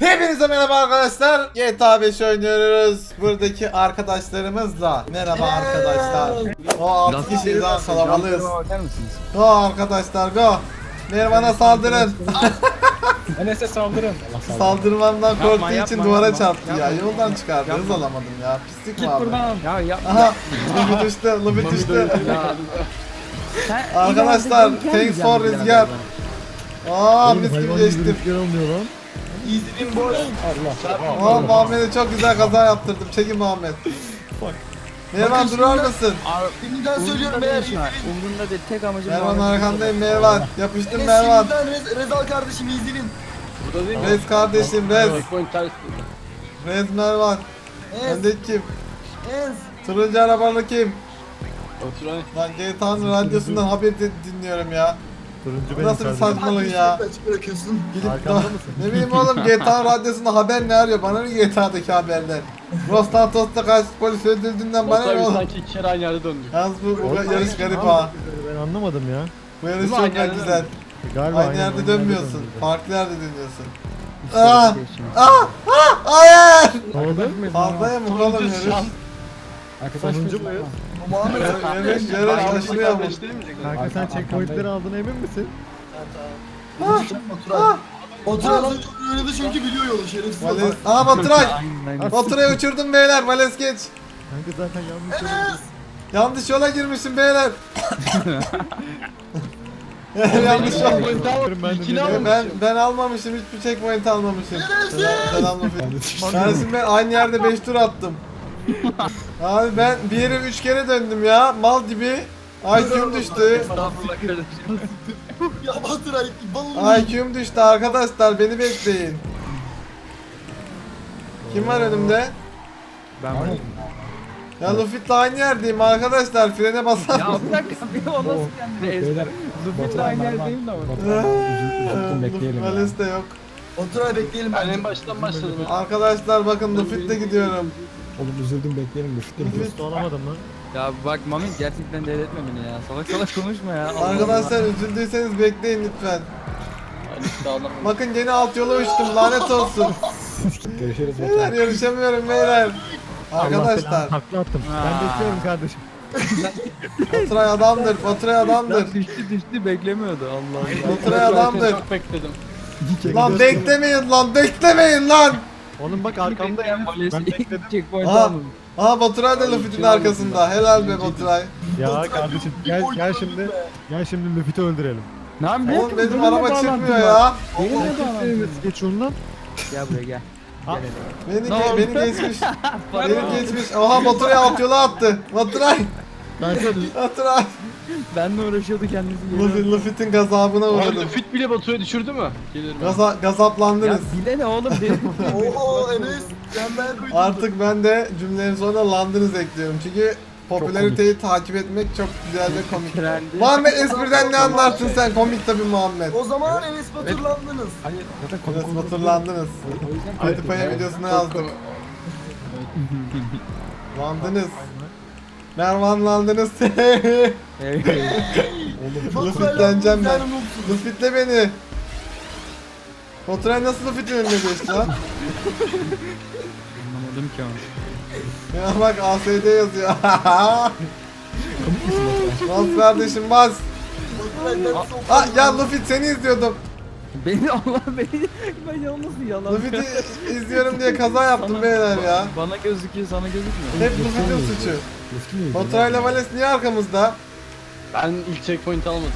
Hepinize merhaba arkadaşlar. GTA 5 oynuyoruz. Buradaki arkadaşlarımızla. Merhaba arkadaşlar. O 6 kişiyiz ha kalabalığız. Go arkadaşlar go. Mervan'a saldırın. Enes'e saldırın. Saldırmamdan Yapma, korktuğu yapma, için duvara yapma. çarptı ya. Yapma. Yoldan çıkardı. Hız Yapma. alamadım ya. Pislik mi Git abi? buradan. Ya yap. Aha. Luffy düştü. Luffy düştü. Ya. Arkadaşlar thanks for rüzgar. Aa mis gibi geçtim. İzin boş. Allah. Aa Muhammed'e çok güzel kaza yaptırdım. Çekin Muhammed. Mervan durar şimdi- mısın? Şimdiden söylüyorum Umurumda eğer değil şu an. Umurumda değil. Tek amacım Mervan Muhammed. arkandayım Mervan. Yapıştır Enes Mervan. şimdiden Rez, Rezal kardeşim izleyin. Burada değil mi? Rez kardeşim Rez. Checkpoint ters. Rez Mervan. Öndeki kim? ez. Turuncu arabalı kim? Oturay. Lan GTA'nın radyosundan haber di- dinliyorum ya. Turuncu benim nasıl bir kardeşim. saçmalık ya? Açık bırakıyorsun. Gidip Arkamda da, mısın? ne bileyim oğlum GTA radyosunda haber ne arıyor? Bana ne GTA'daki haberler? Los Santos'ta kaç polis öldürdüğünden bana ne biz oğlum? sanki iki kere aynı yerde döndük. Yalnız bu, bu Oğlum, yarış garip ha. Ben anlamadım ya. Bu yarış çok güzel. Galiba Aynı yerde aynı dönmüyorsun. Farklı yerde dönüyorsun. Aa! Aa! Aa! Hayır! Ne oldu? Fazlaya mı oğlum yarış? Arkadaş Sonuncu muyuz? Muhammed bu. Kardeş değil mi? Kanka sen checkpointleri aldın emin misin? Oturay. Oturay lan çok oynadı çünkü biliyor yolu şerefsiz. Vales... Aa Baturay! Baturay'ı uçurdum beyler. Vales geç. Kanka zaten yanlış söyledin. Yanlış yola girmişsin beyler. Yanlış yol. Checkpoint Ben. Ben ben almamışım hiçbir checkpoint almamışım. Luffy. Kardeşim ben aynı yerde 5 tur attım. Abi ben bir yere 3 kere döndüm ya. Mal gibi. IQ'm düştü. Estağfurullah kardeşim. Ya Oturay balonu. IQ'm düştü arkadaşlar beni bekleyin. Kim var önümde? Ben varım. Ya Luffy'tle aynı yerdeyim arkadaşlar frene basar Ya bir dakika bir o nasıl kendini ezdi? Zıplıkla aynı yerdeyim de ama. Luffy Vales de yok. Oturay bekleyelim Ben en baştan başladım. ya. Arkadaşlar bakın Luffy'tle gidiyorum. Oğlum üzüldüm bekleyelim de Dostu alamadım lan. Ya bak Mami gerçekten delirtme beni ya. Salak salak konuşma ya. Allah Arkadaşlar üzüldüyseniz bekleyin lütfen. Bakın gene alt yola uçtum lanet olsun. Görüşürüz Beyler yarışamıyorum beyler. Allah Arkadaşlar Haklı attım. Ben bekliyorum kardeşim. Baturay adamdır. Baturay Allah. adamdır. Lan düştü düştü beklemiyordu Allah Allah. Baturay adamdır. Çok bekledim. Lan beklemeyin lan beklemeyin lan. Oğlum bak arkamdayım. Ben bekledim. Checkpoint Aha. almadım. Aa Baturay da Luffy'nin arkasında. Helal be Baturay. Ya kardeşim gel gel şimdi. Gel şimdi Luffy'yi öldürelim. Ne yapayım? Oğlum benim araba çıkmıyor ya. Benim de bağlantım geç ondan? Gel buraya gel. Beni, ge- oldu? beni geçmiş. beni geçmiş. Oha Baturay alt yola attı. Baturay. Ben Baturay. Benle uğraşıyordu kendisi. Geliyordu. Luffy'nin gazabına Abi uğradım. fit bile Batu'ya düşürdü mü? Gelirim. Gaza, Ya gazaplandınız. bile ne oğlum. Oho Enes. Artık ben de cümlenin sonuna landınız ekliyorum. Çünkü popülariteyi takip etmek çok güzel ve komik. Trendi. Muhammed espriden ne anlarsın sen? Komik tabii Muhammed. O zaman Enes Baturlandınız. Hayır zaten komik Biraz olur. batırlandınız. O yüzden Hadi paya videosuna yazdık. Landınız. Mervan landınız. Evet. Luffitleneceğim ben. Lufitle beni. Oturan nasıl Lufit'in önüne geçti lan? Anlamadım ki onu. Ya bak ASD yazıyor. bas kardeşim bas. Oturay dersi Ah ya Luffy seni izliyordum. Beni Allah beni ben yalnızım yalan. Luffy'yi izliyorum diye kaza yaptım Sana- beyler ya. Bana gözüküyor sana gözükmüyor. Hep Luffy'nin suçu. Baturay'la Vales niye arkamızda? Ben ilk checkpoint almadım.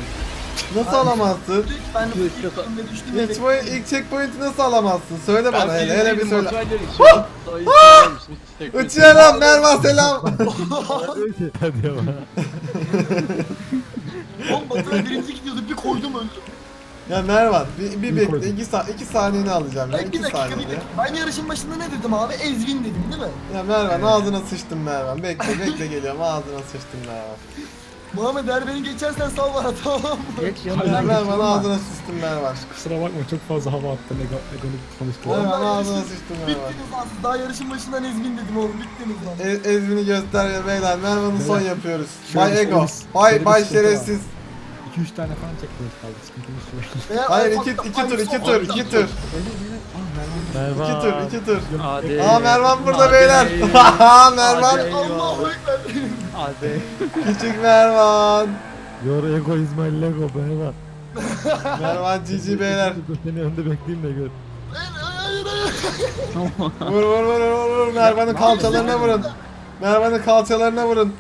Nasıl alamazsın? Ben yata- önüne düştüm. İlk, Enes. point, ilk checkpoint'i nasıl alamazsın? Söyle bana hele, hele bir söyle. Checkpoint Uçuyorum Mervan selam. Hadi ama. Oğlum Baturay birinci gidiyordu bir koydum öldüm. Ya Mervan bir, bir Bir bekle. 2 sa iki saniyeni alacağım ya Ben bir 2 dakika bir saniyede. dakika. Ben yarışın başında ne dedim abi? Ezvin dedim değil mi? Ya Mervan ağzına sıçtım Mervan. Bekle bekle geliyorum ağzına sıçtım Mervan. Muhammed eğer beni geçersen sal bana tamam mı? Geç Ya yanımdan Mervan ağzına sıçtım Mervan. Kusura bakma çok fazla hava attın. Ego, egonu konuştu. Oğlum, Mervan ağzına sıçtım Mervan. Bittiniz lan siz daha yarışın başından ezvin dedim oğlum bittiniz lan. E, Ezmini göster ya beyler. Mervan'ı son yapıyoruz. Bay bir Ego. Bay bir Bay şerefsiz. 2-3 tane falan checkpoint kaldı. Sıkıntımız şu. Eğer Hayır iki, da iki tur iki tur iki tur. Beyler. Aa Mervan Merhaba. İki tur, iki tur. Hadi. Aa Mervan burada beyler. Aa Mervan. Allahu Ekber. Hadi. Küçük Mervan. Your ego is my Lego Merhaba. Mervan GG beyler. Dur seni önde bekleyeyim de gör. Hayır hayır hayır. Vur vur vur vur vur. Mervan'ın kalçalarına vurun. Mervan'ın kalçalarına vurun.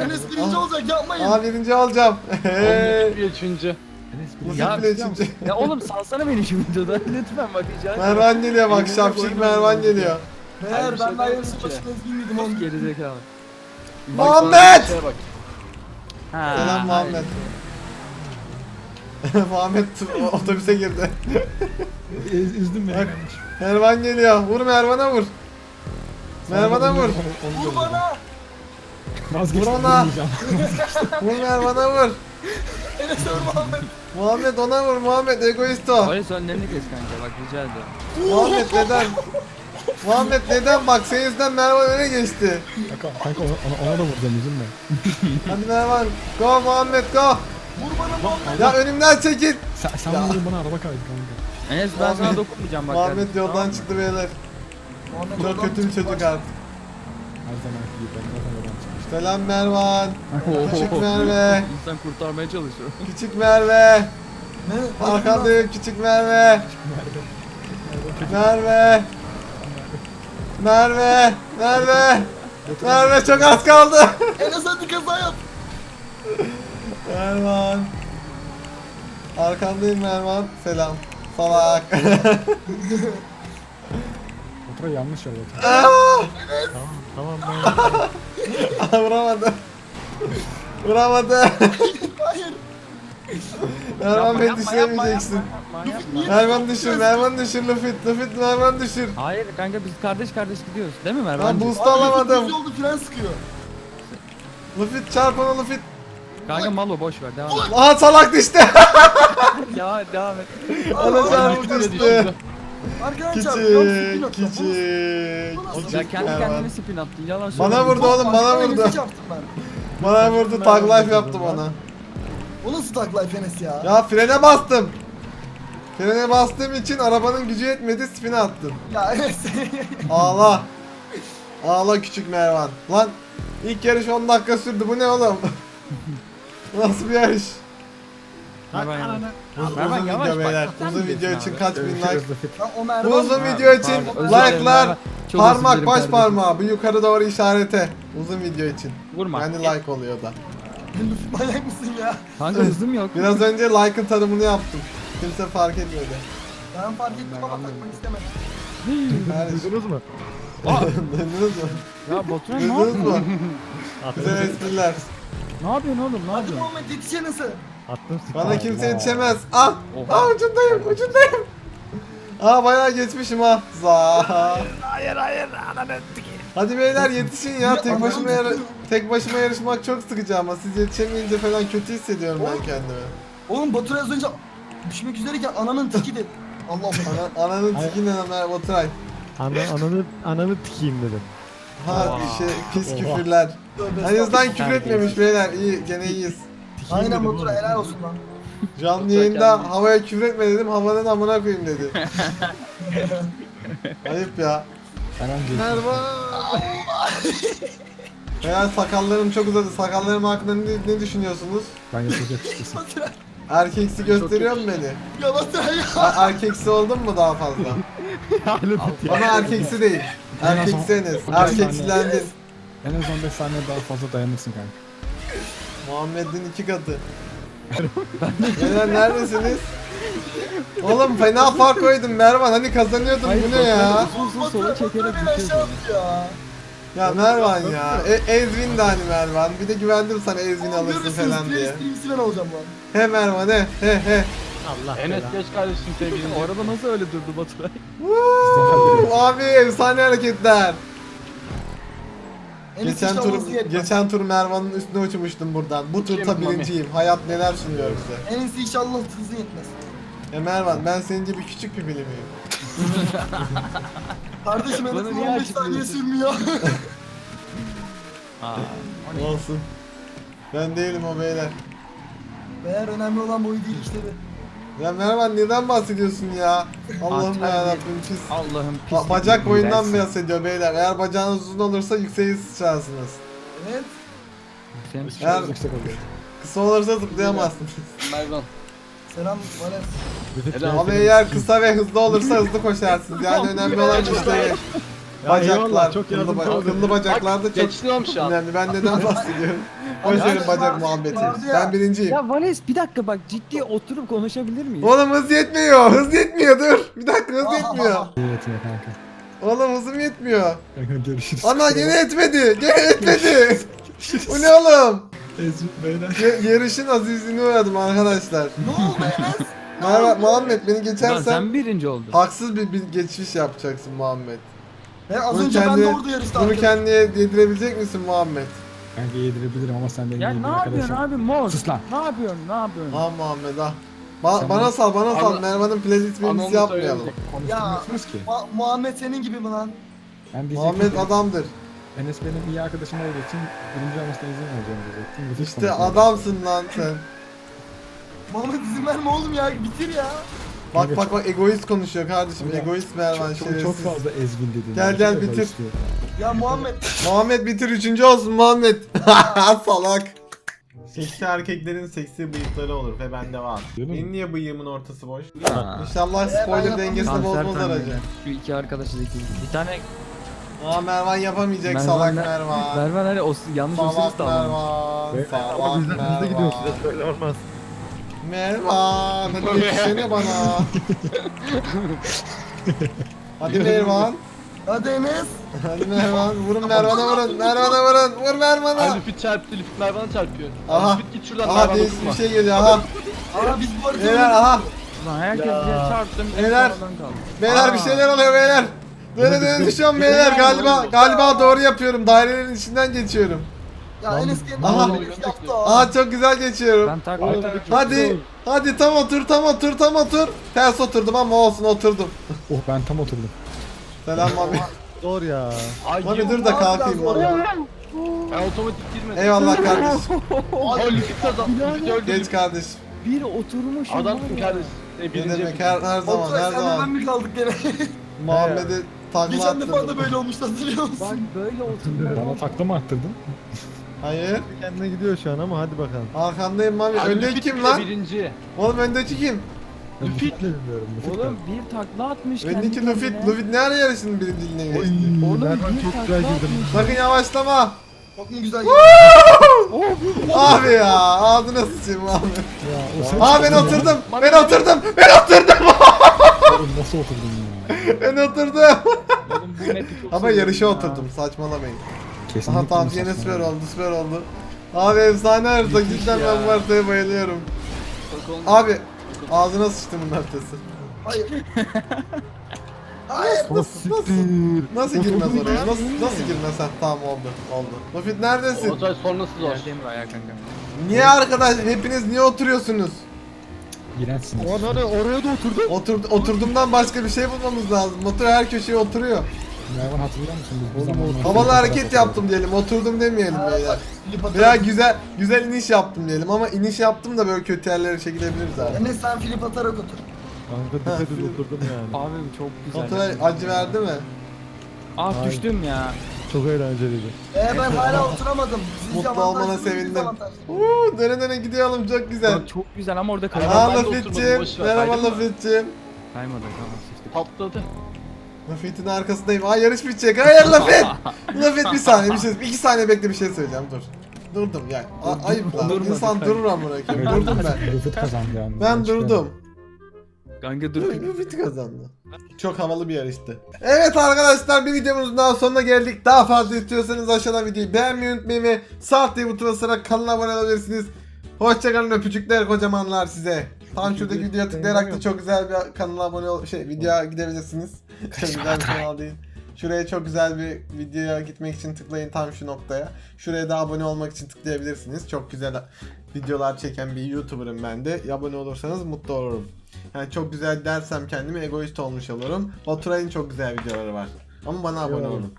Enes birinci olacak yapmayın. Aa birinci olacağım. Hey. Bir üçüncü. Enes Ya, bile üçüncü. Ya oğlum salsana beni şu videoda. Lütfen bak rica ederim. Mervan geliyor bak şapşik Mervan geliyor. Meğer bir şey ben daha ki. başında ezgin oğlum. Gerizekalı. Bak, Muhammed! Selam Muhammed. Muhammed otobüse girdi. Ez, üzdün beni. Mervan geliyor. Vur Mervan'a vur. Mervan'a vur. Vur bana. Vazgeçtim. Vur ona. Vur Mervan'a vur. Enes vur Muhammed. Muhammed ona vur Muhammed egoist o. Polis önlerini kes kanka bak rica ederim. Muhammed neden? Muhammed neden bak senin yüzünden Mervan öne geçti. Kanka, kanka ona, ona, ona da vuracağım üzülme. Hadi Mervan. Go Muhammed go. Vur bana Muhammed. Ya önümden çekil. Sen, sen Ya. vurdun bana araba kaydı kanka. Enes ben Muhammed- sana dokunmayacağım bak. Muhammed yoldan tamam çıktı beyler. Muhammed Çok kötü bir çocuk artık. Her zaman gibi ben zaten. Selam Mervan. Küçük Merve. İnsan kurtarmaya çalışıyor. Küçük Merve. Ne? Arkandayım küçük Merve. Merve. Merve. Merve. Merve çok az kaldı. Enes hadi kaza yap. Mervan. Arkandayım Mervan. Selam. Salak. Motora yanlış yol otur. Aa! Tamam tamam tamam. Vuramadı. Vuramadı. Hayır. Mervan beni düşüremeyeceksin. Mervan düşür, Mervan düşür Lufit. Lufit Mervan düşür. Hayır kanka biz kardeş kardeş gidiyoruz değil mi Ben Mervan? boost Abi, alamadım. yolda fren sıkıyor. Lufit çarp ona Lufit. Kanka malo boş ver devam et. Aha salak düştü. ya devam et. Ana çarpı düştü. Düşürdü. Arkadan çarpıyor. Küçük, Küçük. küçük. Ya küçük kendi kendine spin attın yalan Bana vurdu oğlum, bana vurdu. Bana vurdu, tag life yaptım ona. O nasıl tak life Enes ya? Ya frene bastım. Frene bastığım için arabanın gücü yetmedi, spin'e attım. Ya Enes. Ağla. Ağla küçük Mervan. Lan ilk yarış 10 dakika sürdü. Bu ne oğlum? Nasıl bir yarış? Yavaş video bak. beyler. Uzun video için kaç bin like? Lan o Bu uzun video için Pardon, özür dilerim like'lar, Mervan. Çok özür parmak dilerim baş kardeşim. parmağı bu yukarı doğru işarete. Uzun video için. Vurma. Yani like oluyor da. Manyak mısın ya? Kanka hızım yok. Biraz önce like'ın tanımını yaptım. Kimse fark etmedi. Ben fark ettim ama takmak istemedim. Duydunuz mu? Duydunuz mu? Ya Baturay ne Duydunuz yapıyorsun? mu? Güzel espriler. Ne yapıyorsun oğlum ne Hadi yapıyorsun? Muhammed yetiş Enes'e. Attım. Bana kimse yetişemez. Ah! Oha. Ah ucundayım, ucundayım. Aa bayağı geçmişim ha. Za. Hayır hayır ananı Hadi beyler yetişin ya. Tek başıma yar tek başıma yarışmak çok sıkıcı ama siz yetişemeyince falan kötü hissediyorum ben kendimi. Oğlum Batur az önce düşmek üzereyken ananın tiki dedi. Allah Allah. Ana, ananın tikine Ömer Baturay. Ana, ananı, ananı tikeyim dedim. Ha şey pis Oha. küfürler. Azından estağfurullah. küfür etmemiş beyler. İyi gene iyiyiz. Aynen dedim Batur oğlum. helal olsun lan. Canlı yayında havaya küfür etme dedim. Havanın amına koyayım dedi. Ayıp ya. Merhaba. Beyler sakallarım çok uzadı. Sakallarım hakkında ne, ne düşünüyorsunuz? ben yapacak. Batur Erkeksi gösteriyor mu beni? ya Batur ya. A- erkeksi oldum mu daha fazla? Ama erkeksi değil. Erkeksi Enes. Erkeksilendin. En az 15 saniye daha fazla dayanırsın kanka. Muhammed'in iki katı. Beyler neredesiniz? Oğlum fena fark koydum Mervan hani kazanıyordun bu ne ya? Uzun uzun sola çekerek ya. Ya Mervan ya. E, Ezvin de hani Mervan. Bir de güvendim sana Ezvin alırsın falan diye. Ben alacağım lan. He Mervan he he he. Allah Enes geç kardeşim sevgilim. Araba nasıl öyle durdu Baturay? Woo, Abi efsane hareketler. Geçen tur geçen tur Mervan'ın üstüne uçmuştum buradan. Bu turda Kim, Mami? birinciyim. Hayat neler sunuyor bize. Enes inşallah hızı yetmez. E Mervan ben senin gibi küçük bir bilim miyim? Kardeşim Bana Enes'in niye 15 saniye açıklıyorsun? sürmüyor. Aa. Olsun. Ben değilim o beyler. Meğer önemli olan boyu değil işte be. Ya merhaba neden bahsediyorsun ya? Allah'ım Atar ya bir- Rabbim pis. Allah'ım pis. Ba- bacak boyundan iğrençsin. bahsediyor beyler. Eğer bacağınız uzun olursa yükseğe sıçarsınız. Evet. Sen Eğer Yüksek oluyor. kısa olursa zıplayamazsınız. Mervan. Selam Ama şöyle. eğer kısa ve hızlı olursa hızlı koşarsınız. Yani önemli olan işte Ya bacaklar. çok yardımcı ba- oldun. akıllı bacaklar da çok Geçtin oğlum şu an. önemli. Ben neden bahsediyorum? Boş verin bacak muhabbeti. Ben birinciyim. Ya Vales bir dakika bak ciddi oturup konuşabilir miyiz? Oğlum hız yetmiyor. Hız yetmiyor dur. Bir dakika hız yetmiyor. Evet ya kanka. Oğlum hızım yetmiyor. Kanka görüşürüz. Ana gene etmedi. Gene etmedi. Bu ne oğlum? Ezmi beyler. Ya- yarışın azizliğini uğradım arkadaşlar. Ne oldu Enes? Merhaba Muhammed beni Lan geçersen sen birinci oldun. haksız bir, bir geçiş yapacaksın Muhammed. Ben az Bunu önce ben kendi- de orada yarışta Bunu kendine yedirebilecek misin Muhammed? Kanka yedirebilirim ama sen benim Ya ne yapıyorsun arkadaşım. abi mor? Sus lan. Ne yapıyorsun? Ne yapıyorsun? Ah Muhammed ah. Ba- Sen bana sal bana sal Ana- Mervan'ın playlist Anonsu menüsü yapmayalım. söyleyecek. Konuşturmuyorsunuz ki. Mu- Muhammed senin gibi mi lan? Ben diyecektim Muhammed ki, adamdır. Enes benim iyi arkadaşım olduğu için birinci olmasına izin vereceğim diyecektim. Lüfit İşte konuşuyor. adamsın lan sen. Muhammed izin verme oğlum ya bitir ya. Bak Kanka bak bak egoist konuşuyor kardeşim. Ya, Egoist Mervan Çok, çok, şerefsiz. çok fazla ezgin dedin. Gel, gel, bitir. Ya Muhammed Muhammed bitir üçüncü olsun Muhammed. Salak. Seksi erkeklerin seksi bıyıkları olur ve bende var. Değil mi? Benim niye bıyığımın ortası boş? Ha. İnşallah spoiler yapamam. dengesini Kanser bozmaz aracı. Şu iki arkadaşı zeki. Bir tane Aa Mervan yapamayacak Mervan salak ne- Mervan. Mervan hani o yanlış Salak de almış. Mervan. Salak Ama bizden hızlı gidiyoruz. Mervan. Size böyle olmaz. Mervan hadi yetişsene bana. hadi Mervan. hadi Enes. Hadi Mervan. Vurun Mervan'a vurun. Mervan'a vurun. Vur Ay Mervan'a. Lüfit çarptı, Lüfit Mervan'a çarpıyor. Aha. Lüfit git şuradan Aha Mervan'a değişik bir şey geliyor. Aha. Aa biz bu arada Beyler aha. Ulan herkes bir çarptım. en Beyler. Beyler bir şeyler oluyor beyler. Döne döne düşüyorum beyler. Galiba galiba doğru yapıyorum. Dairelerin içinden geçiyorum. Ya Enes Aha. Yaptı çok güzel geçiyorum. Ben tak Oğlum, tak. Hadi. Hadi tam otur tam otur tam otur. Ters oturdum ama olsun oturdum. Oh ben tam oturdum. Selam abi. Zor ya. Ay Abi dur da kalkayım valla. Ben otomatik girmedim. Eyvallah kardeşim. Ay Lüfit kazandı. Lüfit öldü. Geç kardeşim. Bir oturmuş. Adamsın kardeş. E, Ne birinci demek her, her zaman Oturay her sen de ben zaman. mi kaldık gene? Muhammed'i takla Geçen defa da attırdım. böyle olmuştu hatırlıyor musun? böyle oturdu. Bana takla mı attırdın? Hayır. Kendine gidiyor şu an ama hadi bakalım. Arkandayım abi. Ay, Öndeki kim bile lan? Birinci. Oğlum öndeki kim? Ben. Lüfit'le bilmiyorum. Oğlum bir takla atmış Öndeki kendi Lufit. kendine. Lufit ne ara yarışın birinciliğine geçti? Oğlum Mervan bir çok takla güzel girdim. atmış. Sakın yavaşlama. Çok mu güzel Abi ya ağzına sıçayım abi. Ya o sen Aa ben çıktın ya. oturdum. Ben oturdum. Ben oturdum. Oğlum nasıl oturdun ya? Ben oturdum. Oğlum bu map'i çok Ama seviyorum yarışa ya. oturdum. Saçmalamayın. Kesinlikle Aha tamam yine süper oldu süper oldu. Abi efsane harita cidden ya. ben bu haritaya bayılıyorum. Abi ağzına sıçtım bunun haritası. Hayır. Hayır. Oh siktir. Nasıl girmez oraya? Nasıl, nasıl girmez? Ha, tamam oldu oldu. Lufit neredesin? Otoy sonrası zor. Yerdeyim ayağa kanka. Niye arkadaş hepiniz niye oturuyorsunuz? İğrençsiniz. Oraya da oturdu. Otur, oturduğumdan başka bir şey bulmamız lazım. Motor her köşeye oturuyor. Mervan hatırlıyor musun? Biz bir Oğlum, zamanlar- Havalı hareket yaptım diyelim. Oturdum demeyelim beyler. Veya güzel güzel iniş yaptım diyelim ama iniş yaptım da böyle kötü yerlere çekilebiliriz abi. Enes sen Filip atarak otur. Kanka düpedüz oturdum yani. Abi çok güzel. Motora acı verdi mi? Ah düştüm ya. Çok eğlenceliydi. Ee ben hala oturamadım. Sizce Mutlu olmana biz sevindim. avantajlı? Uuu döne döne gidiyorum çok güzel. Bak çok güzel ama orada kaymadı. Aa ben de oturdum, Lufit'cim. boş ver. Merhaba Kaydın mı? Lufit'cim. Kaymadı tamam. Patladı. Lufit'in arkasındayım. Aa yarış bitecek. Hayır Lufit. Lufit bir saniye bir şey. iki saniye bekle bir şey söyleyeceğim dur. Durdum ya. A- ayıp lan. Durmadı, İnsan durur amına koyayım. Durdum ben. Lüfit kazandı yani. Ben durdum. Kanka dur. Lufit kazandı. Çok havalı bir yarıştı. Evet arkadaşlar bir videomuzun daha sonuna geldik. Daha fazla istiyorsanız aşağıdan videoyu beğenmeyi unutmayın ve sağ diye butona basarak kanala abone olabilirsiniz. Hoşçakalın öpücükler kocamanlar size. Tam şuradaki videoya tıklayarak da çok güzel bir kanala abone ol şey videoya gidebilirsiniz. Çok güzel bir kanal değil. Şuraya çok güzel bir videoya gitmek için tıklayın tam şu noktaya. Şuraya da abone olmak için tıklayabilirsiniz. Çok güzel videolar çeken bir YouTuber'ım ben de. Abone olursanız mutlu olurum. Yani çok güzel dersem kendimi egoist olmuş olurum. Baturay'ın çok güzel videoları var. Ama bana abone olun.